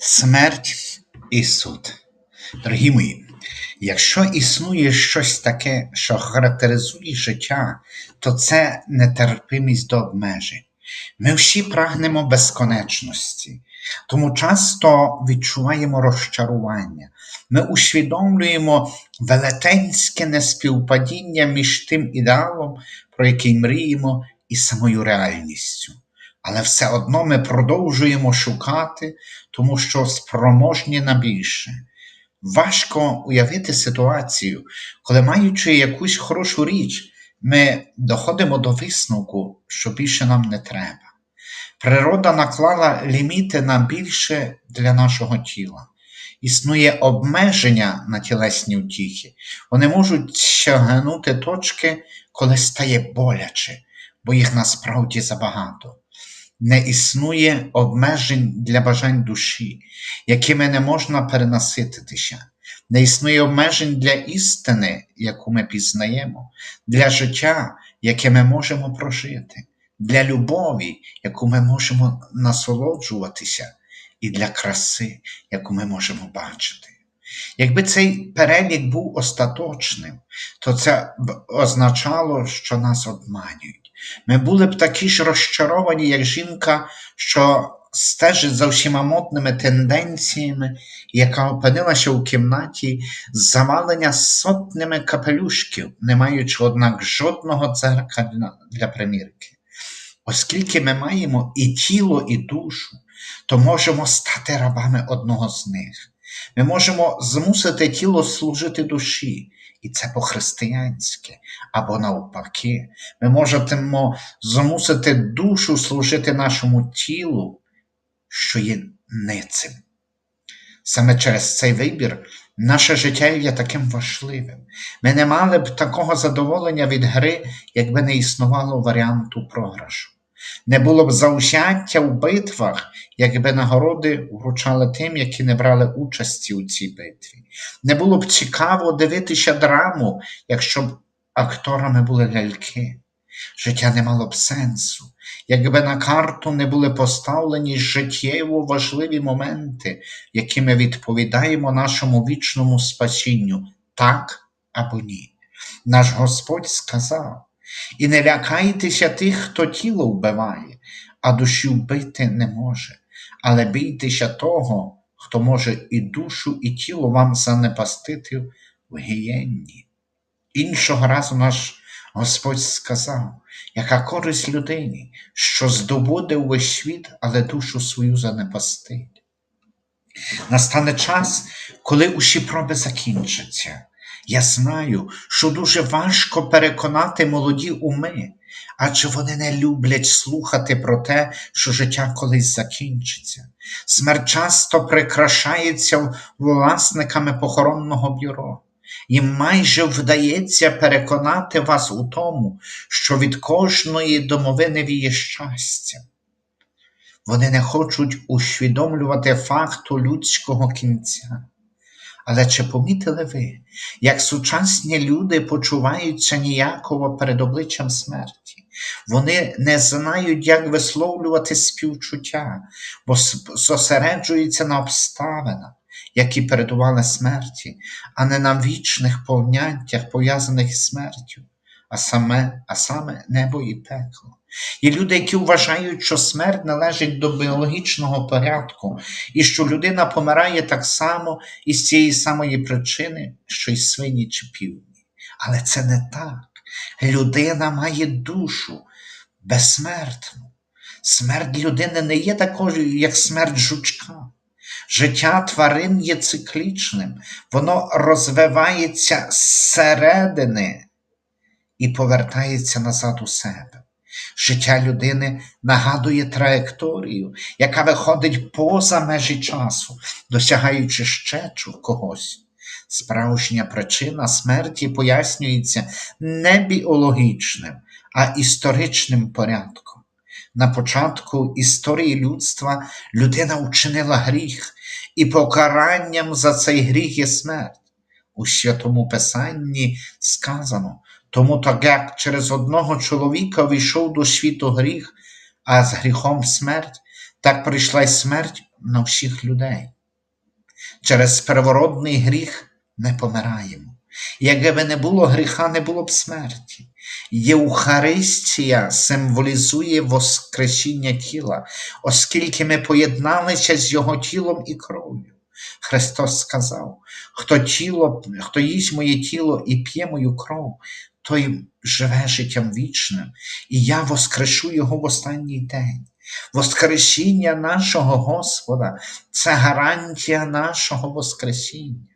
Смерть і суд. Дорогі мої, якщо існує щось таке, що характеризує життя, то це нетерпимість до обмежень. Ми всі прагнемо безконечності, тому часто відчуваємо розчарування. Ми усвідомлюємо велетенське неспівпадіння між тим ідеалом, про який мріємо, і самою реальністю. Але все одно ми продовжуємо шукати, тому що спроможні на більше. Важко уявити ситуацію, коли, маючи якусь хорошу річ, ми доходимо до висновку, що більше нам не треба. Природа наклала ліміти на більше для нашого тіла. Існує обмеження на тілесні втіхи. Вони можуть сягнути точки, коли стає боляче, бо їх насправді забагато. Не існує обмежень для бажань душі, якими не можна перенасититися. Не існує обмежень для істини, яку ми пізнаємо, для життя, яке ми можемо прожити, для любові, яку ми можемо насолоджуватися, і для краси, яку ми можемо бачити. Якби цей перелік був остаточним, то це б означало, що нас обманюють. Ми були б такі ж розчаровані, як жінка, що стежить за всіма модними тенденціями, яка опинилася у кімнаті завалення сотнями капелюшків, не маючи, однак, жодного дзеркала для, для примірки. Оскільки ми маємо і тіло, і душу, то можемо стати рабами одного з них. Ми можемо змусити тіло служити душі, і це по-християнськи, або навпаки, ми можемо змусити душу служити нашому тілу, що є ницим. Саме через цей вибір наше життя є таким важливим. Ми не мали б такого задоволення від гри, якби не існувало варіанту програшу. Не було б заощаддя в битвах, якби нагороди вручали тим, які не брали участі у цій битві. Не було б цікаво дивитися драму, якщо б акторами були ляльки. Життя не мало б сенсу, якби на карту не були поставлені життєво важливі моменти, які ми відповідаємо нашому вічному спасінню так або ні. Наш Господь сказав. І не лякайтеся тих, хто тіло вбиває, а душі вбити не може, але бійтеся того, хто може і душу, і тіло вам занепастити в гієнні. Іншого разу наш Господь сказав, яка користь людині, що здобуде увесь світ, але душу свою занепастить. Настане час, коли усі проби закінчаться. Я знаю, що дуже важко переконати молоді уми, адже вони не люблять слухати про те, що життя колись закінчиться. Смерть часто прикрашається власниками похоронного бюро. Їм майже вдається переконати вас у тому, що від кожної домовини віє щастя. Вони не хочуть усвідомлювати факту людського кінця. Але чи помітили ви, як сучасні люди почуваються ніяково перед обличчям смерті? Вони не знають, як висловлювати співчуття, бо зосереджуються на обставинах, які передували смерті, а не на вічних поняттях, пов'язаних з смертю, а саме, а саме небо і пекло. Є люди, які вважають, що смерть належить до біологічного порядку, і що людина помирає так само із цієї самої причини, що й свині чи півні. Але це не так. Людина має душу безсмертну. Смерть людини не є такою, як смерть жучка. Життя тварин є циклічним, воно розвивається зсередини і повертається назад у себе. Життя людини нагадує траєкторію, яка виходить поза межі часу, досягаючи щечу когось. Справжня причина смерті пояснюється не біологічним, а історичним порядком. На початку історії людства людина вчинила гріх, і покаранням за цей гріх є смерть. У святому Писанні сказано, тому так як через одного чоловіка війшов до світу гріх, а з гріхом смерть, так прийшла й смерть на всіх людей. Через первородний гріх ми помираємо. Якби не було гріха, не було б смерті. Євхаристія символізує воскресіння тіла, оскільки ми поєдналися з Його тілом і кров'ю. Христос сказав: хто тіло, хто їсть моє тіло і п'є мою кров, той живе життям вічним, і я воскрешу його в останній день. Воскресіння нашого Господа це гарантія нашого Воскресіння.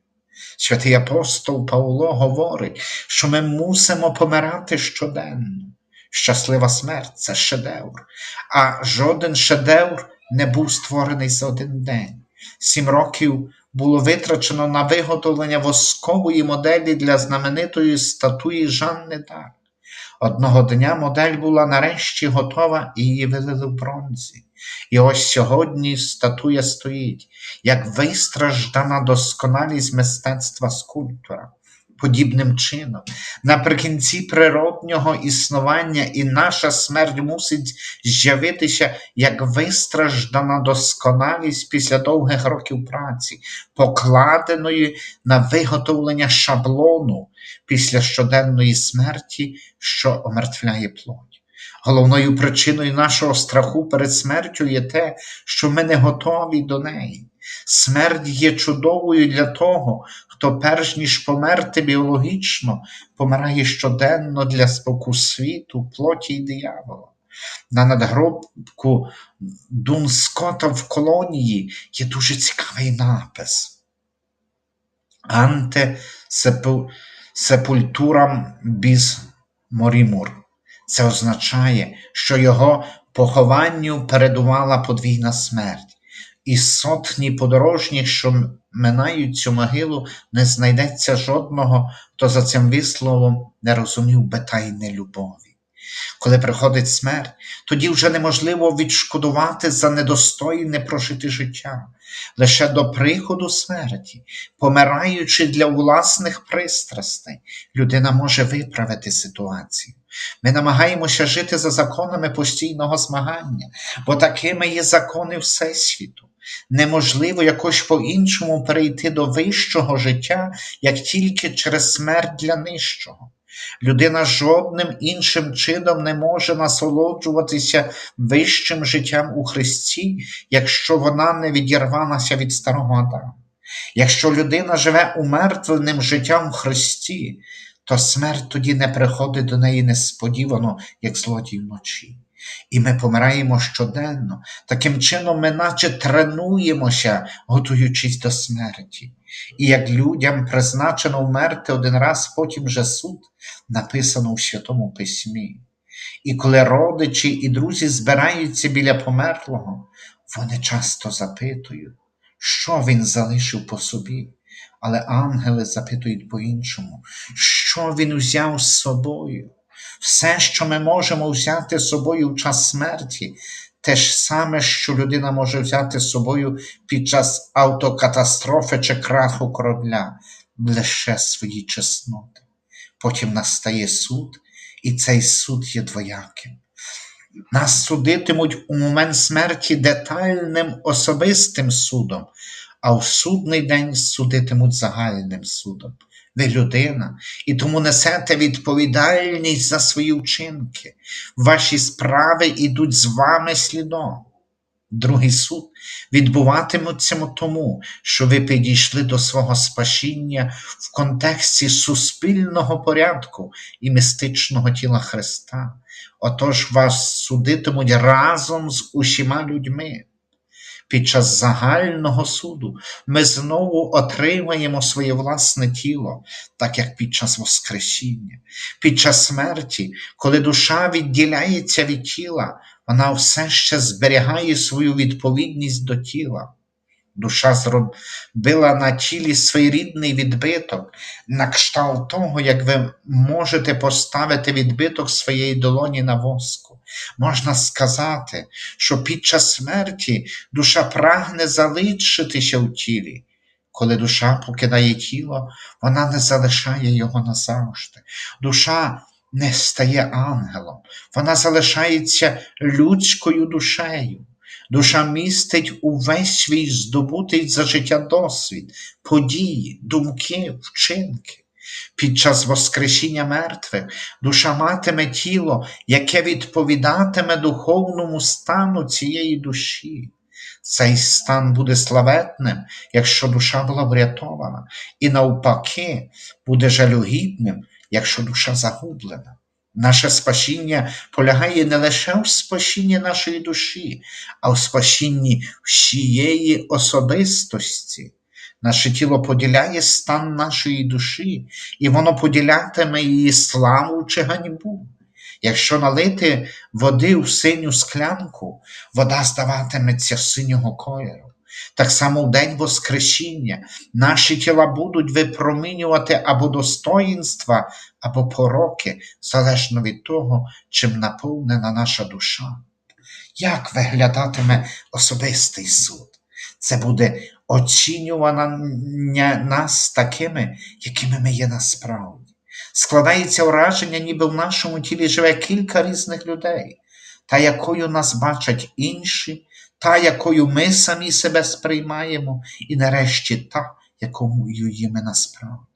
Святий апостол Павло говорить, що ми мусимо помирати щоденно. Щаслива смерть це шедевр, а жоден шедевр не був створений за один день. Сім років було витрачено на виготовлення воскової моделі для знаменитої статуї Жанни Дарк. Одного дня модель була нарешті готова і її вилили в бронзі. І ось сьогодні статуя стоїть, як вистраждана досконалість мистецтва скульптора. Подібним чином, наприкінці природнього існування і наша смерть мусить з'явитися як вистраждана досконалість після довгих років праці, покладеної на виготовлення шаблону після щоденної смерті, що омертвляє плоть. Головною причиною нашого страху перед смертю є те, що ми не готові до неї. Смерть є чудовою для того, хто, перш ніж померти біологічно, помирає щоденно для споку світу, плоті й диявола. На надгробку Дун Скотта в колонії є дуже цікавий напис. Анте сепультурам біс морімур. Це означає, що його похованню передувала подвійна смерть, і сотні подорожніх, що минають цю могилу, не знайдеться жодного, хто за цим висловом не розумів би тайни любові. Коли приходить смерть, тоді вже неможливо відшкодувати за недостойне прожите життя. Лише до приходу смерті, помираючи для власних пристрастей, людина може виправити ситуацію. Ми намагаємося жити за законами постійного змагання, бо такими є закони Всесвіту. Неможливо якось по-іншому перейти до вищого життя, як тільки через смерть для нижчого. Людина жодним іншим чином не може насолоджуватися вищим життям у Христі, якщо вона не відірвалася від старого Адама. Якщо людина живе умертвленим життям в Христі, то смерть тоді не приходить до неї несподівано, як злодій вночі. І ми помираємо щоденно. Таким чином, ми наче тренуємося, готуючись до смерті. І як людям призначено вмерти один раз, потім же суд, написано у Святому Письмі. І коли родичі і друзі збираються біля померлого, вони часто запитують, що він залишив по собі. Але ангели запитують по-іншому, що він узяв з собою. Все, що ми можемо взяти з собою в час смерті, те ж саме, що людина може взяти з собою під час автокатастрофи чи краху корабля, лише свої чесноти. Потім настає суд, і цей суд є двояким. Нас судитимуть у момент смерті детальним особистим судом, а в судний день судитимуть загальним судом. Ви людина, і тому несете відповідальність за свої вчинки. Ваші справи йдуть з вами слідом. Другий суд відбуватиметься тому, що ви підійшли до свого спасіння в контексті суспільного порядку і містичного тіла Христа. Отож вас судитимуть разом з усіма людьми. Під час загального суду ми знову отримаємо своє власне тіло, так як під час Воскресіння. Під час смерті, коли душа відділяється від тіла, вона все ще зберігає свою відповідність до тіла. Душа зробила на тілі своєрідний відбиток, на кшталт того, як ви можете поставити відбиток своєї долоні на воску. Можна сказати, що під час смерті душа прагне залишитися в тілі. Коли душа покидає тіло, вона не залишає його назавжди. Душа не стає ангелом, вона залишається людською душею. Душа містить увесь свій здобутий за життя досвід, події, думки, вчинки. Під час Воскресіння мертвих душа матиме тіло, яке відповідатиме духовному стану цієї душі. Цей стан буде славетним, якщо душа була врятована, і навпаки, буде жалюгідним, якщо душа загублена. Наше спасіння полягає не лише в спасінні нашої душі, а в спасінні всієї особистості. Наше тіло поділяє стан нашої душі, і воно поділятиме її славу чи ганьбу. Якщо налити води в синю склянку, вода здаватиметься синього кольору. Так само в день Воскресіння наші тіла будуть випромінювати або достоїнства, або пороки, залежно від того, чим наповнена наша душа. Як виглядатиме особистий суд? Це буде оцінювання нас такими, якими ми є насправді. Складається враження, ніби в нашому тілі живе кілька різних людей, та якою нас бачать інші, та, якою ми самі себе сприймаємо, і нарешті та, якою є ми насправді.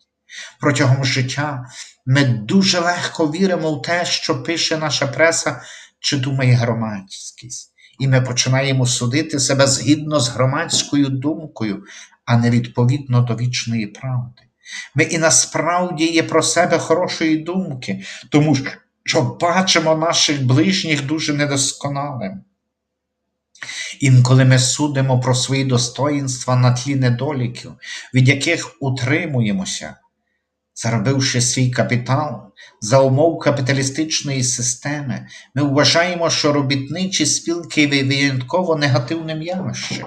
Протягом життя ми дуже легко віримо в те, що пише наша преса чи думає громадськість, і ми починаємо судити себе згідно з громадською думкою, а не відповідно до вічної правди. Ми і насправді є про себе хорошої думки, тому що бачимо наших ближніх дуже недосконалими. Інколи ми судимо про свої достоїнства на тлі недоліків, від яких утримуємося, заробивши свій капітал за умов капіталістичної системи, ми вважаємо, що робітничі спілки є винятково негативним явищем.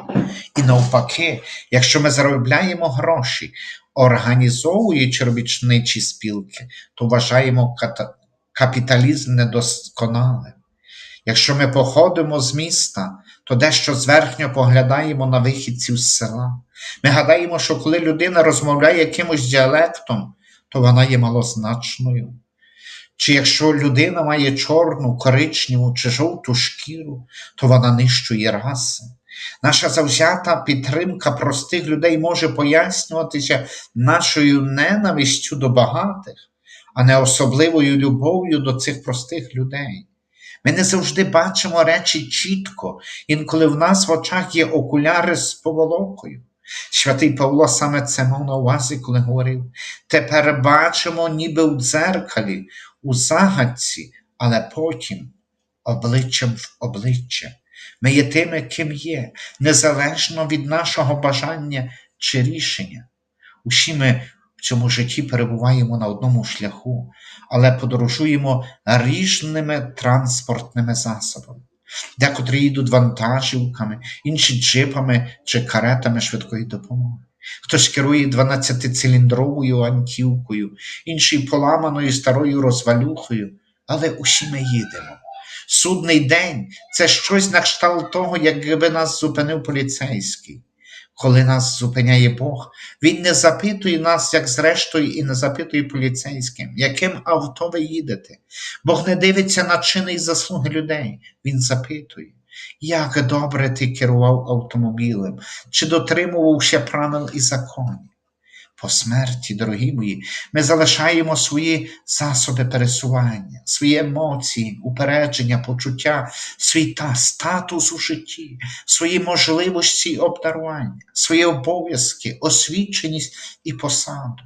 І навпаки, якщо ми заробляємо гроші, організовуючи робітничі спілки, то вважаємо капіталізм недосконалим. Якщо ми походимо з міста, то дещо зверхньо поглядаємо на вихідців з села. Ми гадаємо, що коли людина розмовляє якимось діалектом, то вона є малозначною. Чи якщо людина має чорну, коричневу чи жовту шкіру, то вона нижчої раси. Наша завзята підтримка простих людей може пояснюватися нашою ненавистю до багатих, а не особливою любов'ю до цих простих людей. Ми не завжди бачимо речі чітко, інколи в нас в очах є окуляри з поволокою. Святий Павло саме це мав на увазі, коли говорив: тепер бачимо, ніби в дзеркалі, у загадці, але потім обличчям в обличчя. Ми є тими, ким є, незалежно від нашого бажання чи рішення. Усі ми в цьому житті перебуваємо на одному шляху, але подорожуємо різними транспортними засобами. Декотрі їдуть вантажівками, інші джипами чи каретами швидкої допомоги. Хтось керує 12-циліндровою антівкою, інший поламаною старою розвалюхою, але усі ми їдемо. Судний день це щось на кшталт того, якби нас зупинив поліцейський. Коли нас зупиняє Бог, Він не запитує нас, як зрештою, і не запитує поліцейським, яким авто ви їдете. Бог не дивиться на чини і заслуги людей. Він запитує, як добре ти керував автомобілем, чи дотримувався правил і законів. По смерті, дорогі мої, ми залишаємо свої засоби пересування, свої емоції, упередження, почуття, свій та статус у житті, свої можливості і обдарування, свої обов'язки, освіченість і посаду.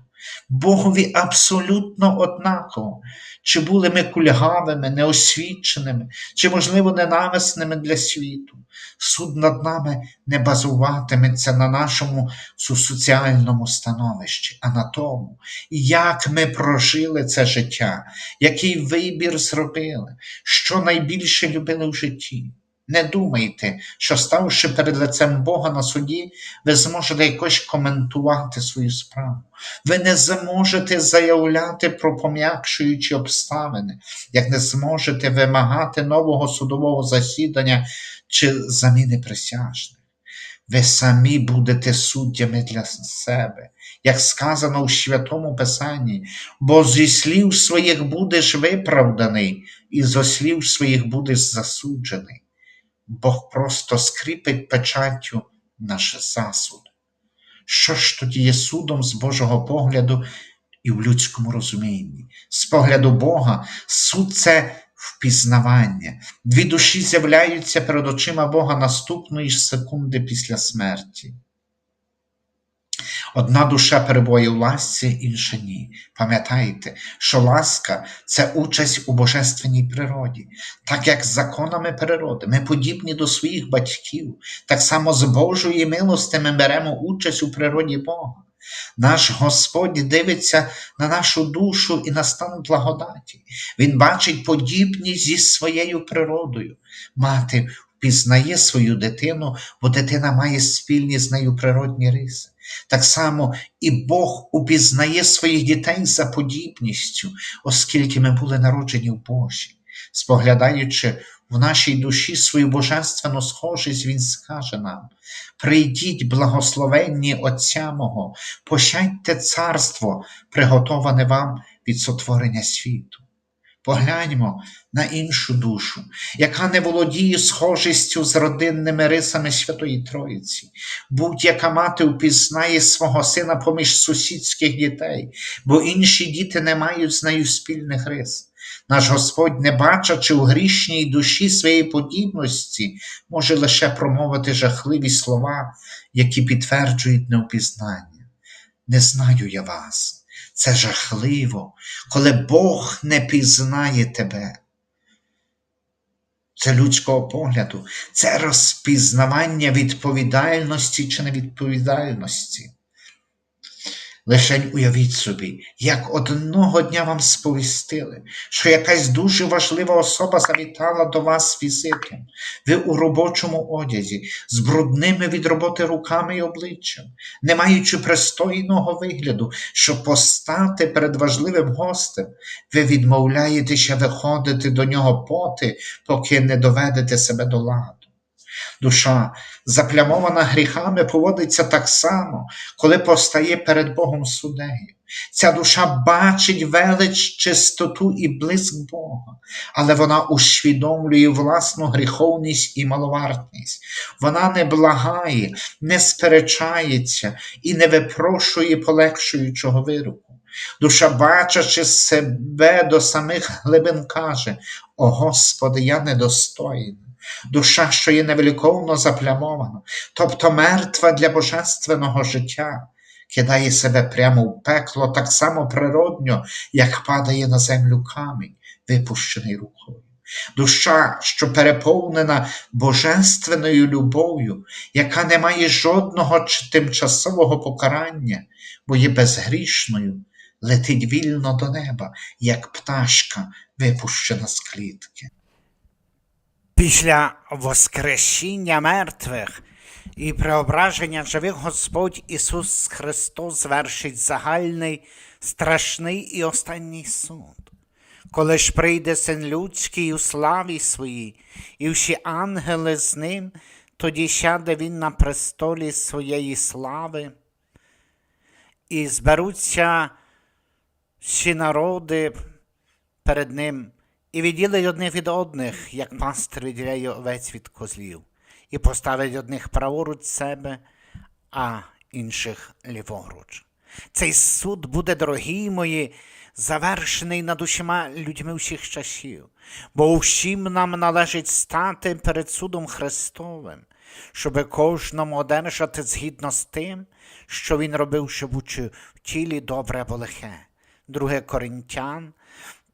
Богові абсолютно однаково, чи були ми кульгавими, неосвіченими, чи, можливо, ненависними для світу. Суд над нами не базуватиметься на нашому соціальному становищі, а на тому, як ми прожили це життя, який вибір зробили, що найбільше любили в житті. Не думайте, що ставши перед лицем Бога на суді, ви зможете якось коментувати свою справу. Ви не зможете заявляти про пом'якшуючі обставини, як не зможете вимагати нового судового засідання чи заміни присяжних. Ви самі будете суддями для себе, як сказано у Святому Писанні, бо зі слів своїх будеш виправданий, і зо слів своїх будеш засуджений. Бог просто скріпить печаттю наш засуд. Що ж тоді є судом з Божого погляду і в людському розумінні? З погляду Бога, суд це впізнавання. Дві душі з'являються перед очима Бога наступної ж секунди після смерті. Одна душа перебуває у ласці, інша ні. Пам'ятайте, що ласка це участь у божественній природі, так як з законами природи ми подібні до своїх батьків, так само з Божої милости ми беремо участь у природі Бога. Наш Господь дивиться на нашу душу і на стан благодаті. Він бачить подібність зі своєю природою. Мати впізнає свою дитину, бо дитина має спільні з нею природні риси. Так само і Бог упізнає своїх дітей за подібністю, оскільки ми були народжені в Божі. Споглядаючи в нашій душі свою божественну схожість, Він скаже нам: Прийдіть, благословенні Отця мого, пощадьте царство, приготоване вам від сотворення світу. Погляньмо на іншу душу, яка не володіє схожістю з родинними рисами Святої Троїці. Будь-яка мати впізнає свого сина поміж сусідських дітей, бо інші діти не мають з нею спільних рис. Наш Господь, не бачачи у грішній душі своєї подібності, може лише промовити жахливі слова, які підтверджують неупізнання. Не знаю я вас. Це жахливо, коли Бог не пізнає тебе. Це людського погляду, це розпізнавання відповідальності чи невідповідальності. Лишень уявіть собі, як одного дня вам сповістили, що якась дуже важлива особа завітала до вас візитом, ви у робочому одязі, з брудними від роботи руками і обличчям, не маючи пристойного вигляду, щоб постати перед важливим гостем, ви відмовляєтеся виходити до нього поти, поки не доведете себе до ладу. Душа, заплямована гріхами, поводиться так само, коли постає перед Богом судею. Ця душа бачить велич, чистоту і блиск Бога, але вона усвідомлює власну гріховність і маловартність. Вона не благає, не сперечається і не випрошує полегшуючого вироку. Душа, бачачи себе до самих глибин, каже: О Господи, я недостойна душа, що є невеликовно заплямована, тобто мертва для божественного життя, кидає себе прямо в пекло так само природньо, як падає на землю камінь, випущений рукою. Душа, що переповнена божественною любов'ю, яка не має жодного тимчасового покарання, бо є безгрішною, летить вільно до неба, як пташка, випущена з клітки. Після Воскресіння мертвих і преображення живих Господь Ісус Христос звершить загальний, страшний і останній суд. Коли ж прийде Син Людський у славі своїй, і всі ангели з ним, тоді сяде Він на престолі своєї слави, і зберуться всі народи перед Ним і відділить одних від одних, як пастир відділяє овець від козлів, і поставить одних праворуч себе, а інших ліворуч. Цей суд буде, дорогі мої, завершений над усіма людьми всіх часів, бо усім нам належить стати перед судом Христовим, щоби кожному одержати згідно з тим, що він робив, що будучи в тілі добре або лихе. 2 Коринтян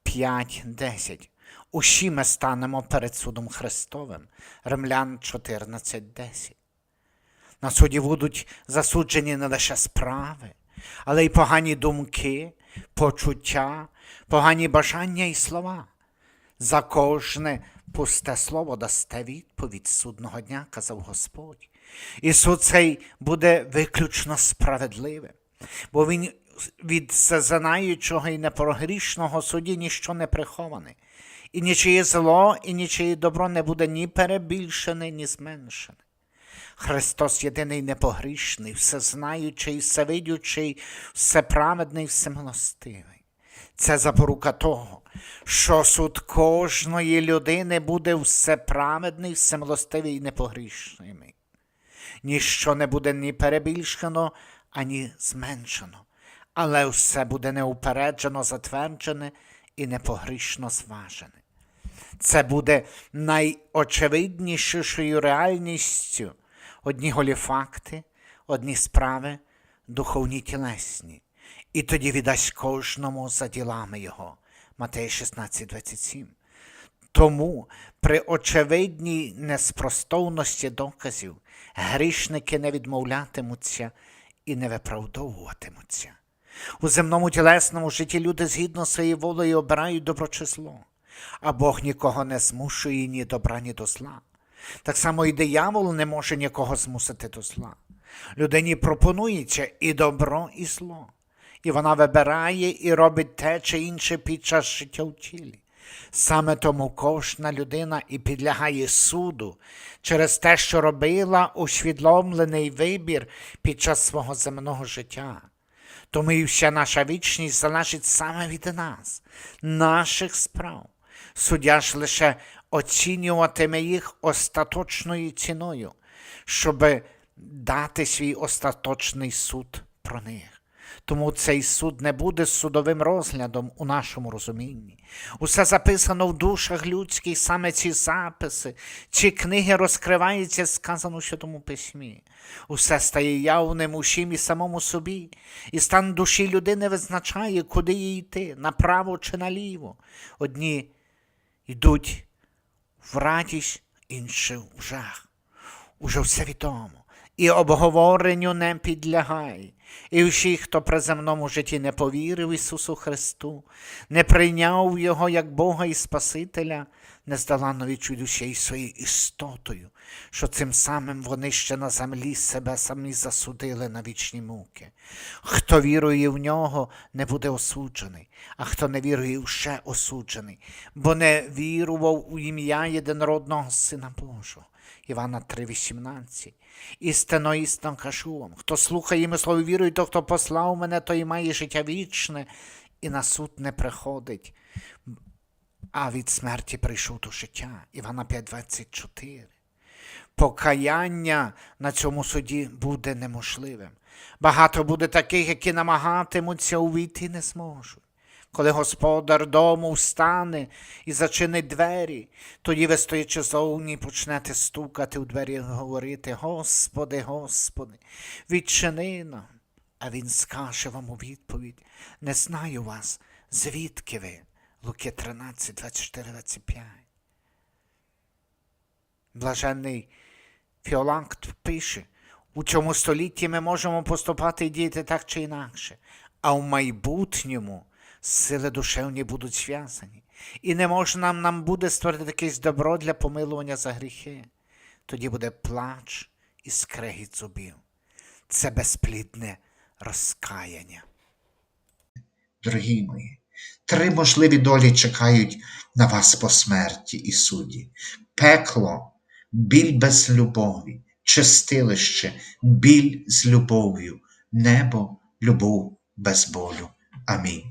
5.10. Усі ми станемо перед судом Христовим. Римлян 14.10. На суді будуть засуджені не лише справи, але й погані думки, почуття, погані бажання і слова. За кожне пусте слово дасте відповідь судного дня, казав Господь. І суд цей буде виключно справедливим, бо він від зазнаючого і непрогрішного суді ніщо не приховане, і нічиє зло, і нічиє добро не буде ні перебільшене, ні зменшене. Христос єдиний непогрішний, всезнаючий, всевидючий, всеправедний, всемилостивий. Це запорука того, що суд кожної людини буде всеправедний, всемилостивий і непогрішний. Ніщо не буде ні перебільшено, ані зменшено, але все буде неупереджено затверджене і непогрішно зважене. Це буде найочевиднішою реальністю. Одні голі факти, одні справи, духовні тілесні. І тоді віддасть кожному за ділами його. Матея 16, 27. Тому при очевидній неспростовності доказів грішники не відмовлятимуться і не виправдовуватимуться. У земному тілесному житті люди згідно своєю волею обирають доброчисло, а Бог нікого не змушує ні добра, ні до зла. Так само і диявол не може нікого змусити до зла. Людині пропонується і добро, і зло. І вона вибирає і робить те чи інше під час життя в тілі. Саме тому кожна людина і підлягає суду через те, що робила усвідомлений вибір під час свого земного життя. Тому і вся наша вічність залежить саме від нас, наших справ. Суддя ж лише оцінюватиме їх остаточною ціною, щоб дати свій остаточний суд про них. Тому цей суд не буде судовим розглядом у нашому розумінні. Усе записано в душах людських, саме ці записи, ці книги розкриваються, сказано в Святому Письмі. Усе стає явним усім і самому собі, і стан душі людини визначає, куди їй йти, направо чи наліво. Одні йдуть в радість, інші в жах. Уже все відомо. І обговоренню не підлягай. І всі, хто при земному житті не повірив Ісусу Христу, не прийняв Його як Бога і Спасителя, нездоланно відчують усією своєю істотою, що цим самим вони ще на землі себе самі засудили на вічні муки. Хто вірує в нього, не буде осуджений, а хто не вірує, ще осуджений, бо не вірував у ім'я єдинородного Сина Божого. Івана 3,18. Істинно, істинно кажу вам, хто слухає ми слово вірує, то хто послав мене, той має життя вічне і на суд не приходить, а від смерті прийшов до життя. Івана 5,24. Покаяння на цьому суді буде неможливим. Багато буде таких, які намагатимуться увійти і не зможуть. Коли господар дому встане і зачинить двері, тоді ви, стоячи зовні, почнете стукати у двері і говорити: Господи, Господи, відчини нам. А він скаже вам у відповідь: Не знаю вас, звідки ви? Луки 13, 24, 25. Блаженний Фіоланкт пише, у цьому столітті ми можемо поступати і діяти так чи інакше, а в майбутньому сили душевні будуть зв'язані, і не можна нам буде створити якесь добро для помилування за гріхи. Тоді буде плач і скрегіт зубів. Це безплідне розкаяння. Дорогі мої, три можливі долі чекають на вас по смерті і суді. Пекло, біль без любові, чистилище, біль з любов'ю, небо, любов без болю. Амінь.